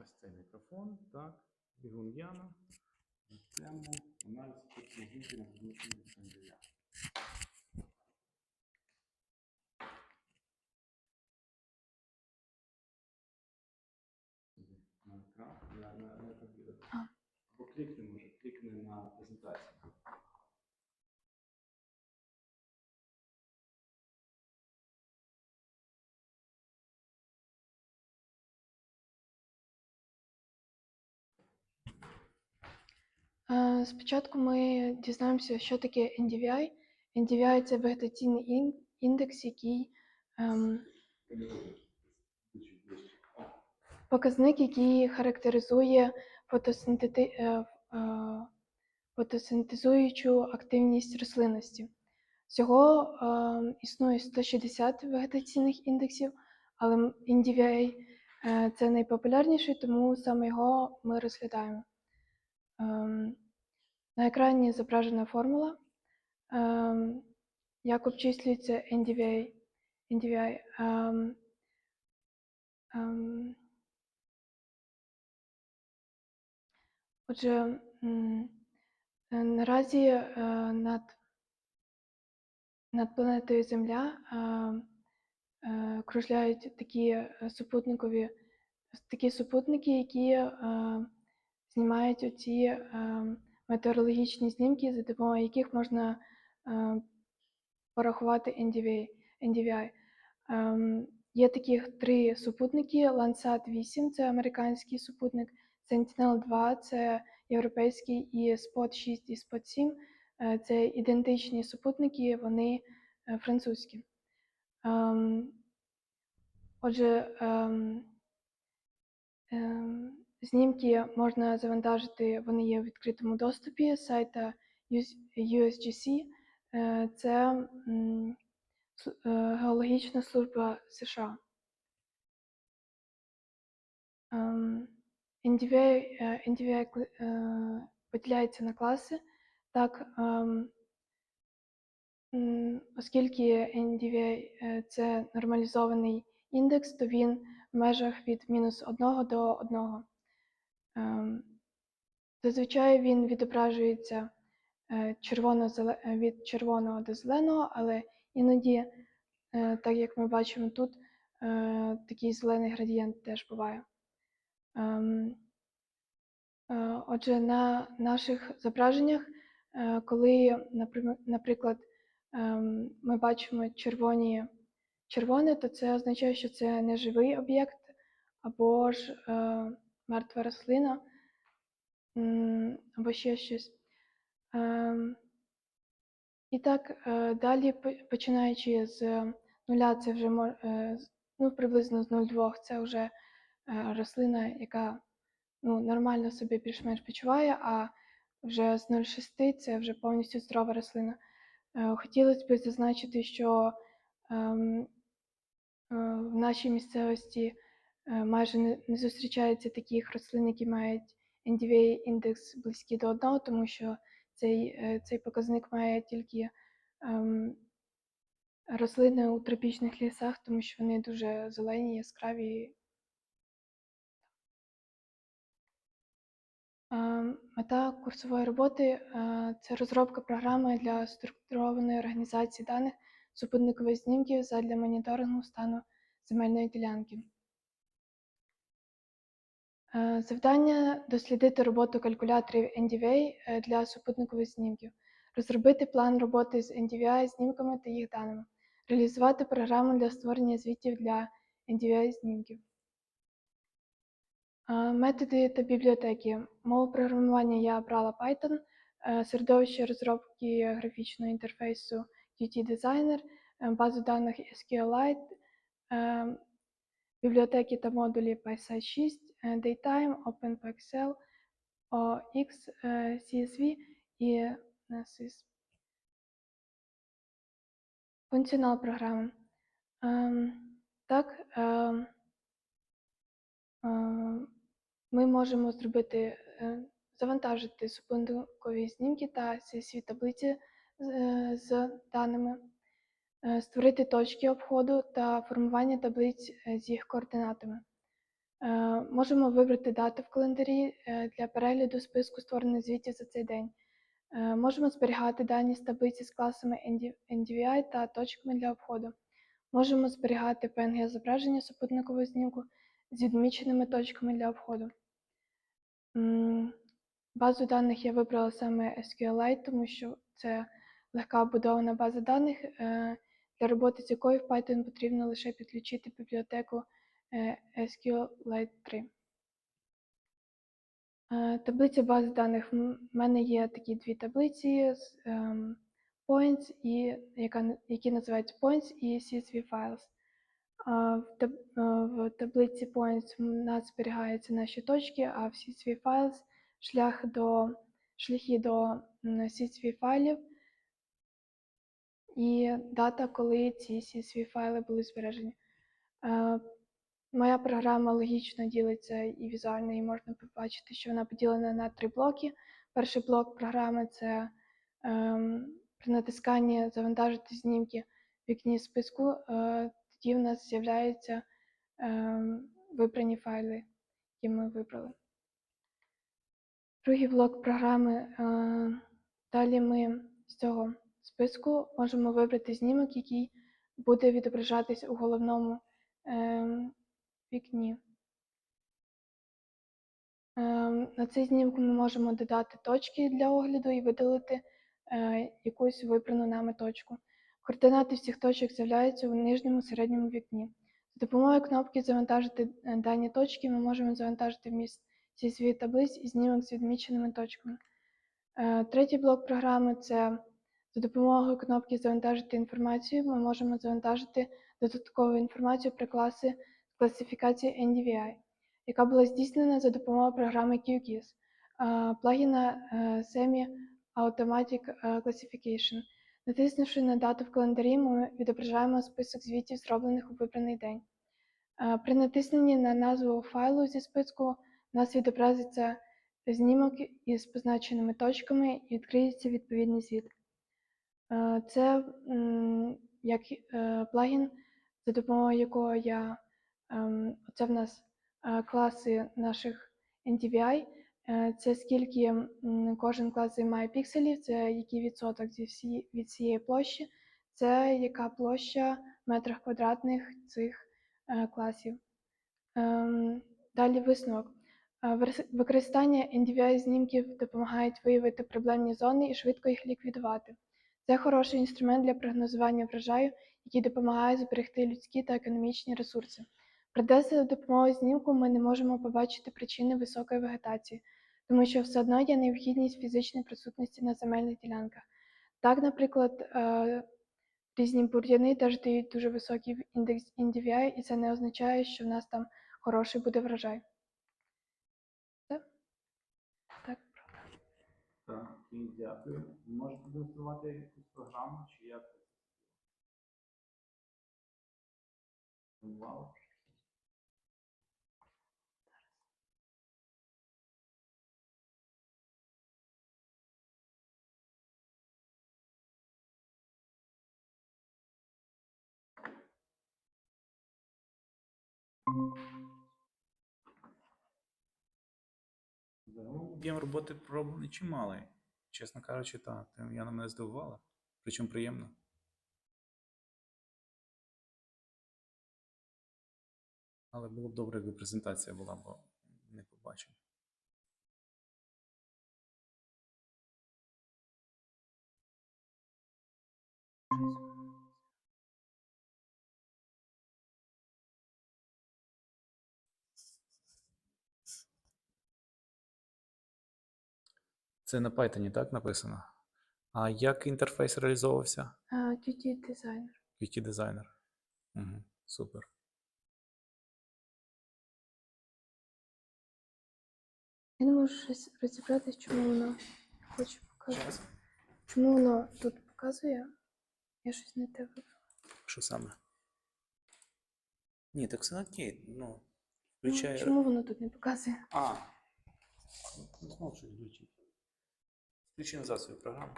ось цей мікрофон, так, бігун Яна. На тему аналіз спецзвуки на глибинному індексі На екран, на, на, на комп'ютер. Або клікни, може, клікни на презентацію. Спочатку ми дізнаємося, що таке NDVI. NDVI – це вегетаційний індекс, який ем, показник, який характеризує фотосинтети... е, е, фотосинтезуючу активність рослинності. Всього е, існує 160 вегетаційних індексів, але NDVI е, це найпопулярніший, тому саме його ми розглядаємо. На екрані зображена формула, як обчислюється NDVI. NDVI. Отже, наразі над, над планетою Земля е, кружляють такі супутникові такі супутники, які знімають оці е, метеорологічні знімки, за допомогою яких можна е, порахувати NDVI. NDVI. Ем, Є таких три супутники: Landsat 8 це американський супутник, Sentinel-2 це європейський, і Spot 6 і Spot 7 е, це ідентичні супутники, вони е, французькі. Ем, Отже, ем, ем, знімки можна завантажити, вони є в відкритому доступі сайта US- USGC. Е, Це е, Геологічна служба США. NDVI, NDVI поділяється на класи. Так, ем, оскільки NDVI е, це нормалізований індекс, то він в межах від мінус 1 до 1. Ем, Зазвичай він відображується е, червоно від червоного до зеленого, але іноді, е, так як ми бачимо тут, е, такий зелений градієнт теж буває. Ем, е, Отже, на наших зображеннях, е, коли, наприклад, ем, ми бачимо червоні, червоне, то це означає, що це неживий об'єкт або ж е, мертва рослина, або ще щось. Ем, І так, е, далі, починаючи з нуля, це вже е, ну, приблизно з 0,2 це вже е, рослина, яка ну, нормально себе більш-менш почуває, а вже з 0,6 це вже повністю здорова рослина. Хотілося б зазначити, що ем, в нашій місцевості майже не, зустрічається таких рослин, які мають NDVI індекс близький до 1, тому що цей, е, цей показник має тільки ем, рослини у тропічних лісах, тому що вони дуже зелені, яскраві. Ем, Мета курсової роботи е, це розробка програми для структурованої організації даних супутникових знімків задля моніторингу стану земельної ділянки. Е, Завдання дослідити роботу калькуляторів NDVI е, для супутникових знімків, розробити план роботи з NDVI знімками та їх даними, реалізувати програму для створення звітів для NDVI знімків. Е, Методи та бібліотеки. Мову програмування я обрала Python, середовище розробки графічного інтерфейсу Qt Designer, базу даних SQLite, бібліотеки та модулі PySite 6, е, Daytime, OpenPyXL, OX, е, CSV і NetSys. Функціонал програми. Ем, Так, ем, е, ми можемо зробити, е, завантажити супутникові знімки та CSV таблиці з, е, даними, е, створити точки обходу та формування таблиць е, з їх координатами. Е, Можемо вибрати дату в календарі е, для перегляду списку створених звітів за цей день. Е, Можемо зберігати дані з таблиці з класами NDVI та точками для обходу. Можемо зберігати PNG зображення супутникового знімку з відміченими точками для обходу. Базу даних я вибрала саме SQLite, тому що це легка будована база даних, е, для роботи з якою в Python потрібно лише підключити бібліотеку е, SQLite 3. Е, Таблиця бази даних. В мене є такі дві таблиці ем, points, і, яка, які називаються points і CSV files. Е, в таблиці points в нас зберігаються наші точки, а в CSV files шлях до, шляхи до CSV файлів і дата, коли ці CSV файли були збережені. Е, Моя програма логічно ділиться і візуально, і можна побачити, що вона поділена на три блоки. Перший блок програми це ем, при натисканні завантажити знімки в вікні списку. Е, тоді в нас з'являються ем, вибрані файли, які ми вибрали. Другий блок програми. Е, далі ми з цього списку можемо вибрати знімок, який буде відображатись у головному ем, вікні. Ем, На цей знімок ми можемо додати точки для огляду і видалити е, якусь вибрану нами точку. Координати всіх точок з'являються у нижньому середньому вікні. За допомогою кнопки Завантажити е, дані точки ми можемо завантажити вміст зі CSV таблиць і знімок з відміченими точками. Е, Третій блок програми це за допомогою кнопки Завантажити інформацію ми можемо завантажити додаткову інформацію про класи з класифікації NDVI, яка була здійснена за допомогою програми QGIS, плагіна е, Semi Automatic е, Classification. Натиснувши на дату в календарі, ми відображаємо список звітів, зроблених у вибраний день. При натисненні на назву файлу зі списку у нас відобразиться знімок із позначеними точками і відкриється відповідний звіт. Е, Це як е, плагін, за допомогою якого я ем, це в нас е, класи наших NDVI. Е, Це скільки кожен клас займає пікселів, це який відсоток від всієї площі, це яка площа в метрах квадратних цих класів. Ем, Далі висновок. Використання NDVI знімків допомагають виявити проблемні зони і швидко їх ліквідувати. Це хороший інструмент для прогнозування врожаю, який допомагає зберегти людські та економічні ресурси. Проте за допомогою знімку ми не можемо побачити причини високої вегетації, тому що все одно є необхідність фізичної присутності на земельних ділянках. Так, наприклад, е, різні бур'яни теж дають дуже високий індекс NDVI, і це не означає, що в нас там хороший буде врожай. Все? Так. І дякую. Можете демонструвати якусь програму чи як? Вау. Загалом об'єм роботи пророблений чималий. Чесно кажучи, так. Я на мене здивувала. Причому приємно. Але було б добре, якби презентація була, бо не побачив. Це на Python, так написано? А як інтерфейс реалізовувався? Qt Designer. Qt Designer. Угу, супер. Я не можу щось розібратися, чому воно хоче показати. Чому воно тут показує? Я щось не те вибрала. Що саме? Ні, так все окей. Ну, Ну. Чому воно тут не показує? А. Ну, знову щось Включимо засобів програми.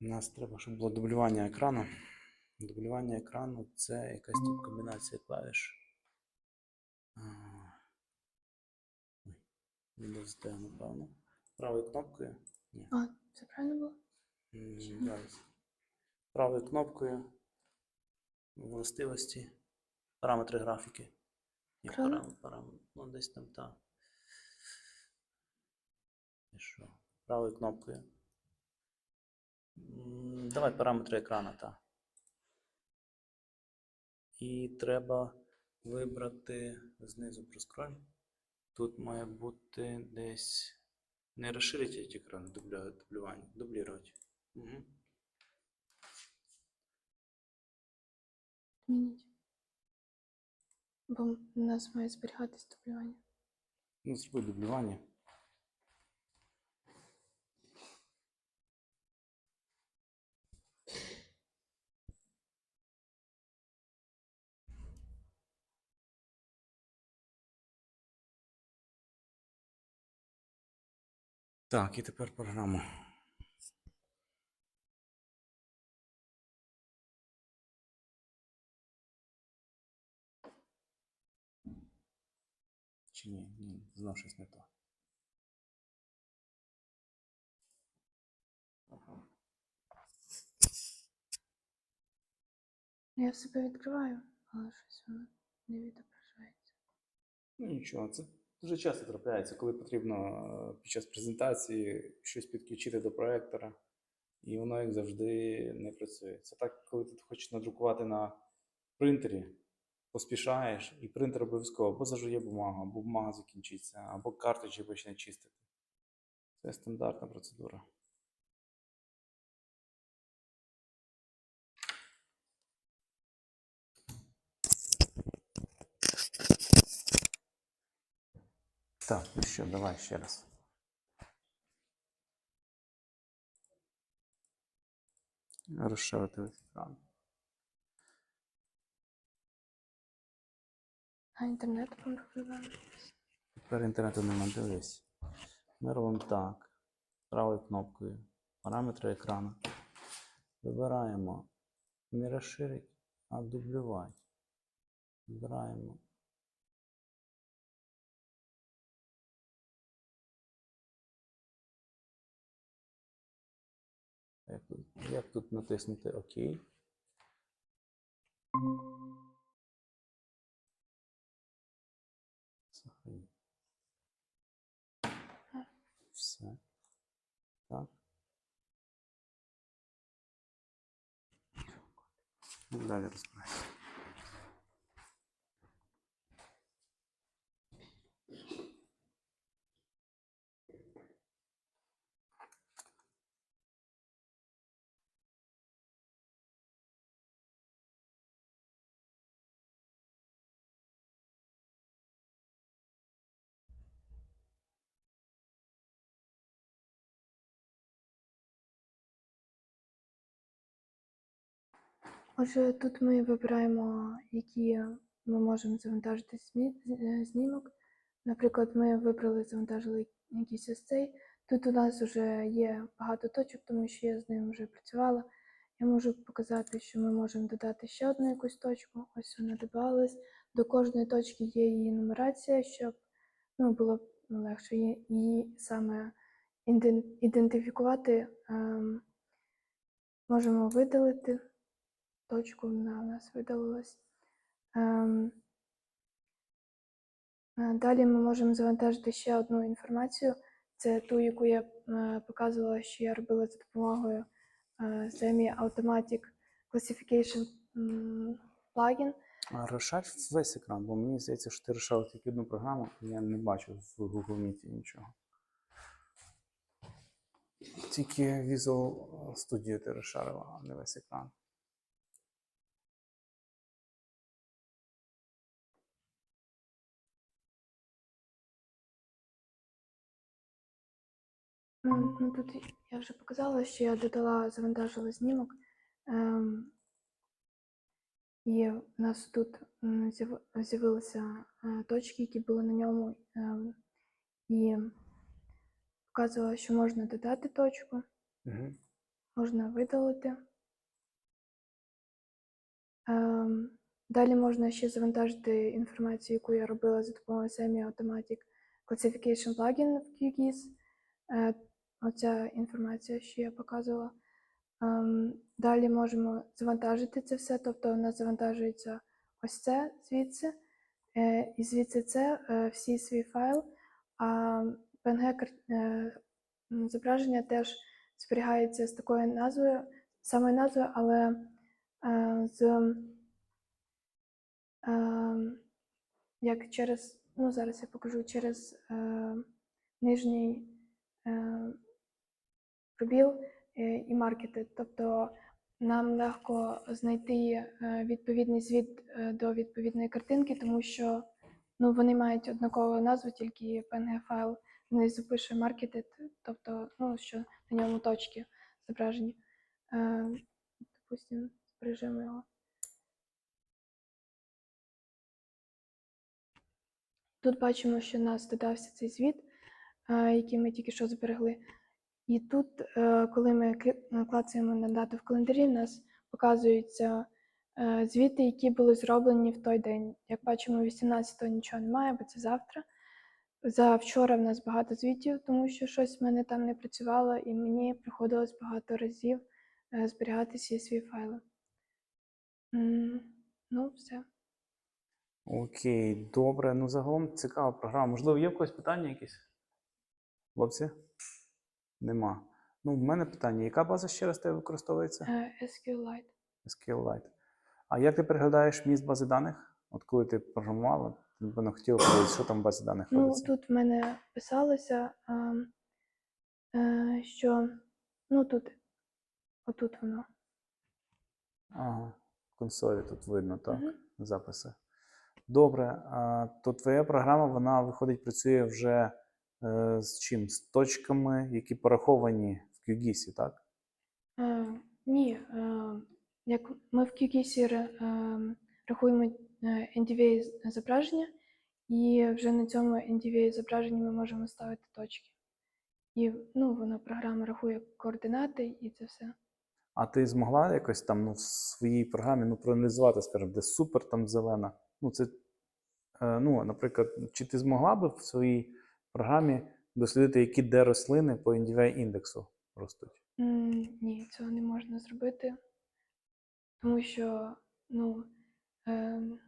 У нас треба, щоб було дублювання екрану. Дублювання екрану це якась тут комбінація клавіш. Windows D, напевно. Правою кнопкою. Ні. А, це правильно було? Зараз. Правою кнопкою. Властивості. Параметри графіки. Правильно? парам, парам, ну десь там та. І що? Правою кнопкою. Давай параметри екрана, так. І треба вибрати знизу проскроль. Тут має бути десь. Не розширити екран, дублювання, дублювати. Угу. Бо у нас має зберігатись дублювання. Ну, зроби дублювання. Так, і тепер програма. Чи ні? Ні, знов щось не то. Я себе відкриваю, але щось воно не відображається. Ну нічого, це дуже часто трапляється, коли потрібно е, під час презентації щось підключити до проектора, і воно, як завжди, не працює. Це так, коли ти хочеш надрукувати на принтері, поспішаєш, і принтер обов'язково або зажує бумагу, або бумага закінчиться, або картриджі почне чистити. Це стандартна процедура. Так, ну що, давай ще раз. Розширити екран. А інтернет контролювання. Тепер інтернету нема, дивись. Ми робимо так. Правою кнопкою. Параметри екрану. Вибираємо не розширити, а дублювати. Вибираємо. Як тут натиснути ОК? Сохраніть. Все. Так. Ну, Далі розбирайся. Отже, тут ми вибираємо, які ми можемо завантажити е, знімок. Наприклад, ми вибрали, завантажили якийсь ось цей. Тут у нас вже є багато точок, тому що я з ним вже працювала. Я можу показати, що ми можемо додати ще одну якусь точку. Ось вона додавалась. До кожної точки є її нумерація, щоб ну, було легше її- саме ідентифікувати. Ем, можемо видалити точку, вона у нас видалилась. Е, Далі ми можемо завантажити ще одну інформацію. Це ту, яку я е, показувала, що я робила за допомогою Semi Automatic Classification плагін. Розшарь весь екран, бо мені здається, що ти розшарив тільки одну програму, і я не бачу в Google Meet нічого. Тільки Visual Studio ти розшарила, а не весь екран. Ну, ну, тут я вже показала, що я додала, завантажила знімок. Ем, і в нас тут з'явилися е, точки, які були на ньому. ем, і показувала, що можна додати точку. Угу. можна видалити. Ем, Далі можна ще завантажити інформацію, яку я робила за допомогою Semi Automatic Classification Plugin в QGIS. Оця інформація, що я показувала. Ем, Далі можемо завантажити це все, тобто у нас завантажується ось це звідси, е, і звідси це е, всі свій файл. А PNG е, зображення теж зберігається з такою назвою, самою назвою, але з як через, ну зараз я покажу через нижній пробіл е, і маркети. Тобто нам легко знайти е, відповідний звіт е, до відповідної картинки, тому що ну, вони мають однакову назву, тільки PNG файл знизу пише marketed, тобто ну, що на ньому точки зображені. Допустимо, збережемо його. Тут бачимо, що в нас додався цей звіт, який ми тільки що зберегли. І тут, е, коли ми клі- клацаємо на дату в календарі, в нас показуються е, звіти, які були зроблені в той день. Як бачимо, 18-го нічого немає, бо це завтра. За вчора в нас багато звітів, тому що щось в мене там не працювало, і мені приходилось багато разів е, зберігати всі свої файли. Ну, все. Окей, добре. Ну, загалом цікава програма. Можливо, є в когось питання якісь? Хлопці? Нема. Ну, в мене питання: яка база ще раз тебе використовується? Е, SQLite. SQLite. А як ти переглядаєш міст бази даних? От коли ти програмувала, ти напевно хотіла подивитися, що там в базі даних Ну, робиться. тут в мене писалося, а, е, що ну тут, отут воно. Ага, в консолі тут видно, так, Мгм. записи. Добре, а, то твоя програма, вона виходить, працює вже з чим? З точками, які пораховані в QGIS, так? Е, ні, е, як ми в QGIS е, рахуємо е, NDVA зображення, і вже на цьому NDVA зображенні ми можемо ставити точки. І ну, воно програма рахує координати і це все. А ти змогла якось там ну, в своїй програмі ну, проаналізувати, скажімо, де супер там зелена. Ну, це, е, ну, наприклад, чи ти змогла би в своїй програмі дослідити, які де рослини по NDVI індексу ростуть? М, Ні, цього не можна зробити, тому що ну, ем,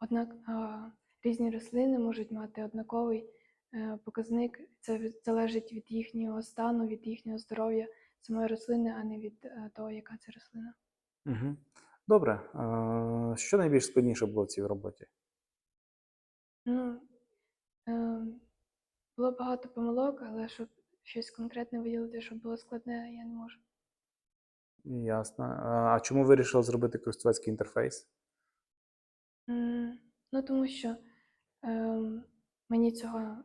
однак, а, різні рослини можуть мати однаковий е, показник. Це залежить від їхнього стану, від їхнього здоров'я самої рослини, а не від е, того, яка це рослина. Угу. Добре. Е, що найбільш складніше було в цій роботі? Ну, було багато помилок, але щоб щось конкретне виділити, щоб було складне, я не можу. Ясно. А чому вирішила зробити користувацький інтерфейс? М, Ну, тому що ем, мені цього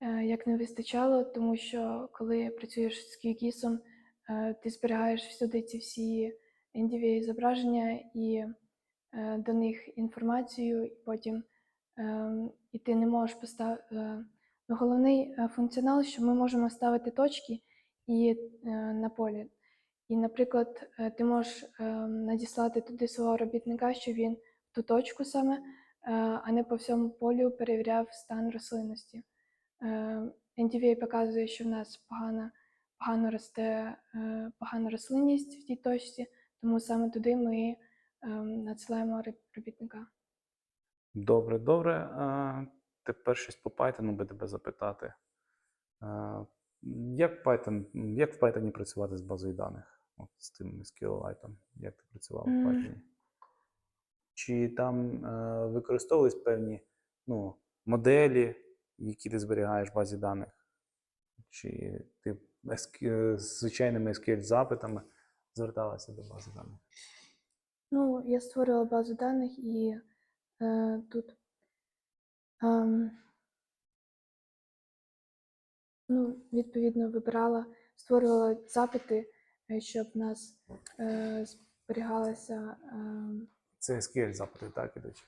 е, як не вистачало, тому що коли працюєш з QGIS, е, ти зберігаєш всюди ці всі NDVA зображення і е, до них інформацію, і потім ем, і ти не можеш поставити. Ну, головний е, функціонал, що ми можемо ставити точки і е, на полі. І, наприклад, е, ти можеш ем, надіслати туди свого робітника, що він в ту точку саме, е, а не по всьому полю перевіряв стан рослинності. Е, NDVA показує, що в нас погана, погано росте е, погана рослинність в тій точці, тому саме туди ми ем, надсилаємо робітника. Добре, добре. Е, Тепер щось по Python би тебе запитати. Е, Як Python, як в Python працювати з базою даних? От з тим SQLite? Як ти працював в Python? Чи там е, використовувались певні ну, моделі, які ти зберігаєш в базі даних? Чи ти з звичайними SQL-запитами зверталася до бази даних? Ну, я створила базу даних і е, тут ем, ну, відповідно вибирала, створювала запити, е, щоб нас е, зберігалася. ем, Це SQL запити, так, ідуть?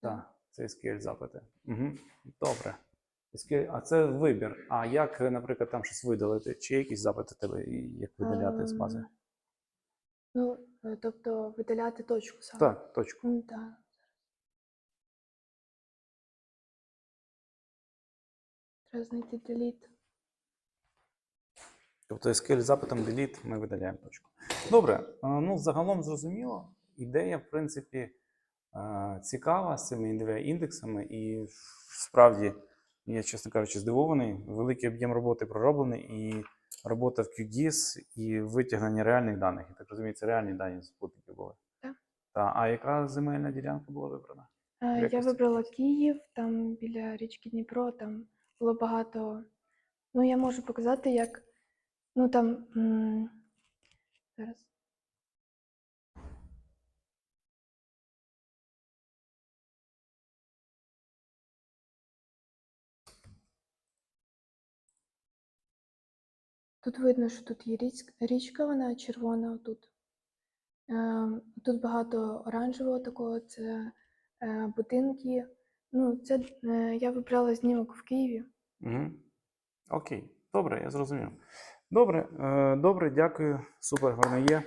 Так, це SQL запити. Угу. Добре. SQL, а це вибір. А як, е, наприклад, там щось видалити? Чи якісь запити тебе, як видаляти з бази? Ем, Ну, е, тобто видаляти точку саме. Так, точку. Так. Треба знайти delete. Тобто SQL запитом delete ми видаляємо точку. Добре, е, ну загалом зрозуміло. Ідея, в принципі, е, цікава з цими індексами, і справді, я, чесно кажучи, здивований. Великий об'єм роботи пророблений, і робота в QGIS, і витягнення реальних даних. Я так розумію, це реальні дані з супутників були. Так. Та, а яка земельна ділянка була вибрана? Е, Я вибрала Київ, там біля річки Дніпро, там було багато. Ну, я можу показати, як. Ну там. Зараз. Тут видно, що тут є річ- річка, вона червона отут. Ем, Тут багато оранжевого такого, це е, будинки. Ну, це е, я вибрала знімок в Києві. Угу. Окей, добре, я зрозумів. Добре, е, добре, дякую. Супер, гарно є.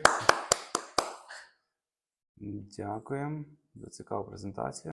Дякуємо за цікаву презентацію.